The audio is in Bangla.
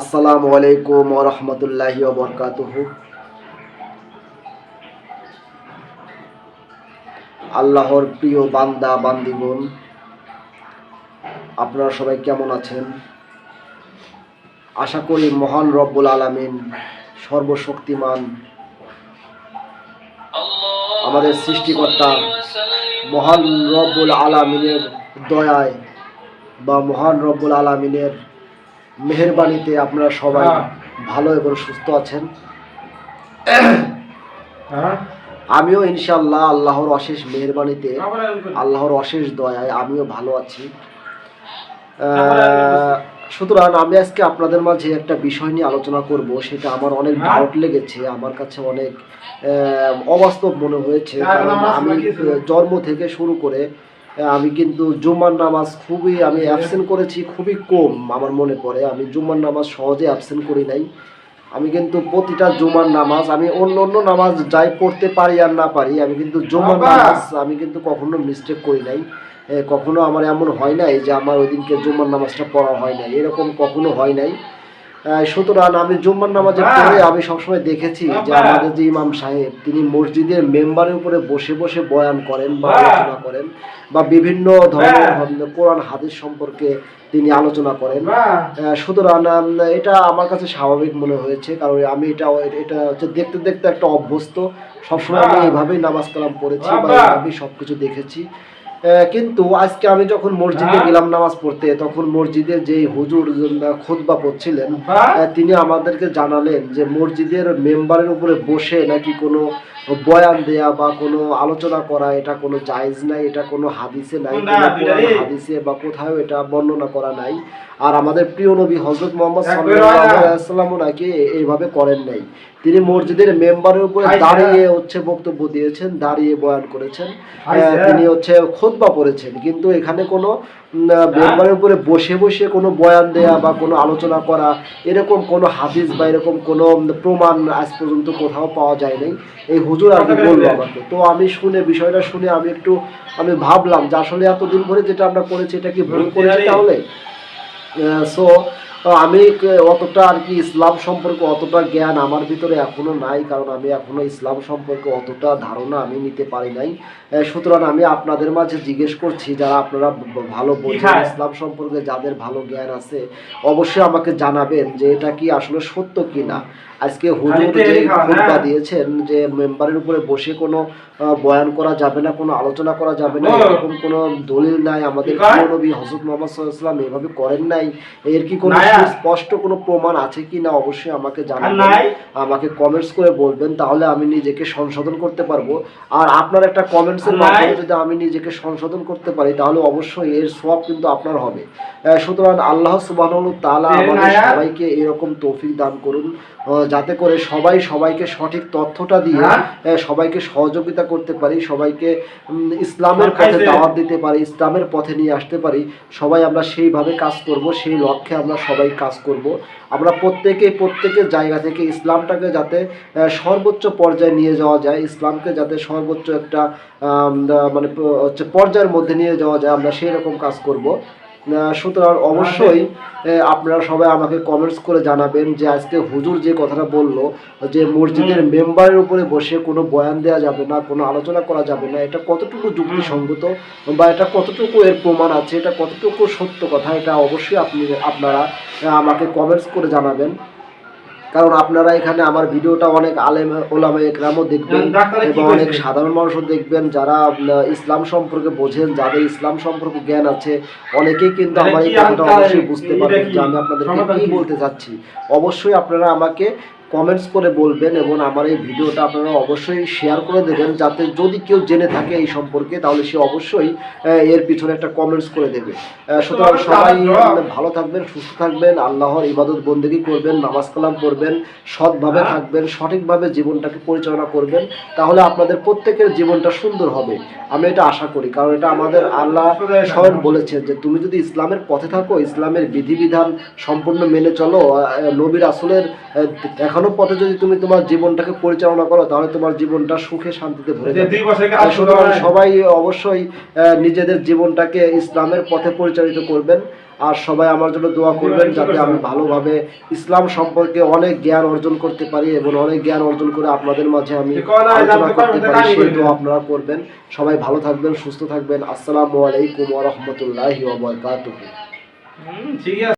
আসসালামু আলাইকুম রহমতুল্লাহি বরকাতুহ। আল্লাহর প্রিয় বান্দা, বান্দিগণ, আপনারা সবাই কেমন আছেন? আশা করি মহান রব্বুল আলামিন সর্বশক্তিমান আমাদের সৃষ্টিকর্তা মহান রব্বুল আলামিনের দয়ায় বা মহান রব্বুল আলামিনের মেহেরবানিতে আপনারা সবাই ভালো এবং সুস্থ আছেন। আমিও ইনশাল্লাহ আল্লাহর অশেষ মেহেরবানিতে আল্লাহর অশেষ দয়ায় আমিও ভালো আছি। সুতরাং আমি আজকে আপনাদের মাঝে একটা বিষয় নিয়ে আলোচনা করব সেটা আমার অনেক ডাউট লেগেছে আমার কাছে অনেক অবাস্তব মনে হয়েছে। কারণ আমি জন্ম থেকে শুরু করে আমি কিন্তু জুম্মার নামাজ খুবই আমি অ্যাবসেন্ট করেছি খুবই কম আমার মনে পড়ে। আমি জুম্মার নামাজ সহজে অ্যাবসেন্ট করি নাই। আমি কিন্তু প্রতিটা জুমার নামাজ আমি অন্য অন্য নামাজ যাই পড়তে পারি আর না পারি আমি কিন্তু জুমার নামাজ আমি কিন্তু কখনো মিস্টেক করি নাই। কখনো আমার এমন হয় নাই যে আমার ওই দিনকে জুম্মার নামাজটা পড়া হয় নাই। এরকম কখনো হয় নাই। সুতরাং আমি জুম্মার নামাজের! পরে আমি সবসময় দেখেছি যে আমাদের যে ইমাম সাহেব তিনি মসজিদের মেম্বারের উপরে বসে বসে বয়ান করেন বা আলোচনা করেন বা বিভিন্ন ধরনের কোরআন হাদিস সম্পর্কে তিনি আলোচনা করেন। সুতরাং এটা আমার কাছে স্বাভাবিক মনে হয়েছে কারণ আমি এটা এটা হচ্ছে দেখতে দেখতে একটা অভ্যস্ত। সবসময় আমি! এইভাবেই নামাজ কালাম পড়েছি বা! এইভাবেই সবকিছু দেখেছি। আহ, কিন্তু আজকে আমি যখন মসজিদে হ্যাঁ? গেলাম নামাজ পড়তে তখন মসজিদের যে হুজুর খুতবা পড়ছিলেন তিনি আমাদেরকে জানালেন যে মসজিদের মেম্বারের উপরে বসে নাকি কোনো বয়ান দেয়া বা কোনো আলোচনা করা এটা কোনো জায়েজ নাই এটা কোনো হাদিসে নাই। হাদিসে বা কোথাও এটা বর্ণনা করা নাই আর আমাদের প্রিয় নবী হজরত মোহাম্মদ হয় ওয়াসাল্লামও নাকি এইভাবে করেন নাই তিনি মসজিদের মেম্বারের উপরে দাঁড়িয়ে হচ্ছে বক্তব্য দিয়েছেন দাঁড়িয়ে বয়ান করেছেন। তিনি হচ্ছে খোদবা পড়েছেন কিন্তু এখানে কোনো মেম্বারের উপরে বসে বসে কোনো বয়ান দেয়া বা কোনো আলোচনা করা এরকম কোনো হাদিস বা এরকম কোনো প্রমাণ আজ পর্যন্ত কোথাও পাওয়া যায় নাই এই হুজুর আর কি বলল আমাকে? তো আমি শুনে বিষয়টা শুনে আমি একটু আমি ভাবলাম যে আসলে এতদিন ধরে যেটা আমরা করেছি এটা কি ভুল করেছি তাহলে? সো আমি অতটা আর কি ইসলাম সম্পর্কে অতটা জ্ঞান আমার ভিতরে এখনও নাই কারণ আমি এখনও ইসলাম সম্পর্কে অতটা ধারণা আমি নিতে পারি নাই সুতরাং আমি আপনাদের মাঝে জিজ্ঞেস করছি যারা আপনারা ভালো বোঝেন ইসলাম সম্পর্কে যাদের ভালো জ্ঞান আছে অবশ্যই আমাকে জানাবেন যে এটা কি আসলে সত্য কিনা আজকে হুজুর যে খাওয়া, খুতবা হ্যাঁ। দিয়েছেন যে মেম্বারের উপরে বসে কোনো বয়ান করা যাবে না কোনো আলোচনা করা যাবে না এরকম কোনো দলিল নাই আমাদের কি নবী হজরত মোহাম্মদ সাল্লাল্লাহু আলাইহি ওয়াসাল্লাম এভাবে করেন নাই এর কি কোনো। স্পষ্ট কোনো প্রমাণ আছে কি না অবশ্যই আমাকে জানাবেন। আমাকে কমেন্টস করে বলবেন তাহলে আমি নিজেকে সংশোধন করতে পারব। আর আপনার একটা কমেন্টসের আর নাই। মাধ্যমে যদি আমি নিজেকে সংশোধন করতে পারি তাহলে অবশ্যই এর সব কিন্তু আপনার হবে। সুতরাং আল্লাহ সুবহানাহু তাআলা আমাদের সবাইকে এরকম তৌফিক দান করুন যাতে করে সবাই সবাইকে সঠিক তথ্যটা দিয়ে হ্যাঁ? সবাইকে সহযোগিতা করতে পারি সবাইকে ইসলামের পথে দাওয়াত দিতে পারি ইসলামের পথে নিয়ে আসতে পারি। সবাই আমরা সেইভাবে কাজ করব সেই লক্ষ্যে আমরা সবাই কাজ করব। আমরা প্রত্যেকে প্রত্যেকের জায়গা থেকে ইসলামটাকে যাতে সর্বোচ্চ পর্যায়ে নিয়ে যাওয়া যায়, ইসলামকে যাতে সর্বোচ্চ একটা মানে হচ্ছে পর্যায়ের মধ্যে নিয়ে যাওয়া যায়, আমরা সেই রকম কাজ করব। সুতরাং অবশ্যই আপনারা সবাই আমাকে কমেন্টস করে জানাবেন যে আজকে হুজুর যে কথাটা বলল যে মসজিদের মেম্বারের উপরে বসে কোনো বয়ান দেওয়া যাবে না কোনো আলোচনা করা যাবে না এটা কতটুকু যুক্তিসঙ্গত বা এটা কতটুকু এর প্রমাণ আছে এটা কতটুকু সত্য কথা এটা অবশ্যই আপনি আপনারা আমাকে কমেন্টস করে জানাবেন। কারণ আপনারা এখানে আমার ভিডিওটা অনেক আলেম ওলামা একরামও দেখবেন এবং অনেক সাধারণ মানুষও দেখবেন যারা ইসলাম সম্পর্কে বোঝেন যাদের ইসলাম সম্পর্কে জ্ঞান আছে অনেকেই কিন্তু আমার এই কথাটা অবশ্যই বুঝতে পারবেন যে আমি আপনাদেরকে কি? বলতে চাচ্ছি অবশ্যই আপনারা আমাকে কমেন্টস করে বলবেন এবং আমার এই ভিডিওটা আপনারা অবশ্যই শেয়ার করে দেবেন যাতে যদি কেউ জেনে থাকে এই সম্পর্কে তাহলে সে অবশ্যই এর পিছনে একটা কমেন্টস করে দেবে। সুতরাং সবাই ভালো থাকবেন সুস্থ থাকবেন আল্লাহর ইবাদত বন্দেগী করবেন নামাজ কালাম করবেন সৎভাবে হ্যাঁ। থাকবেন সঠিকভাবে জীবনটাকে পরিচালনা করবেন তাহলে আপনাদের প্রত্যেকের জীবনটা সুন্দর হবে। আমি এটা আশা করি কারণ এটা আমাদের আল্লাহ স্বয়ং বলেছেন যে তুমি যদি ইসলামের পথে থাকো ইসলামের বিধিবিধান সম্পূর্ণ মেনে চলো নবীর আসলের এখনও পথে যদি তুমি তোমার জীবনটাকে পরিচালনা করো তাহলে তোমার জীবনটা সুখে শান্তিতে ভরে যাবে। সবাই অবশ্যই নিজেদের জীবনটাকে ইসলামের পথে পরিচালিত করবেন। আর সবাই আমার জন্য দোয়া করবেন যাতে আমি ভালোভাবে ইসলাম সম্পর্কে অনেক জ্ঞান অর্জন করতে পারি এবং অনেক জ্ঞান অর্জন করে আপনাদের মাঝে আমি আলোচনা করতে পারি সেই দোয়া আপনারা করবেন। সবাই ভালো থাকবেন সুস্থ থাকবেন। আসসালামু আলাইকুম ওয়া রাহমাতুল্লাহি ওয়া বারাকাতুহু। ঠিক আছে।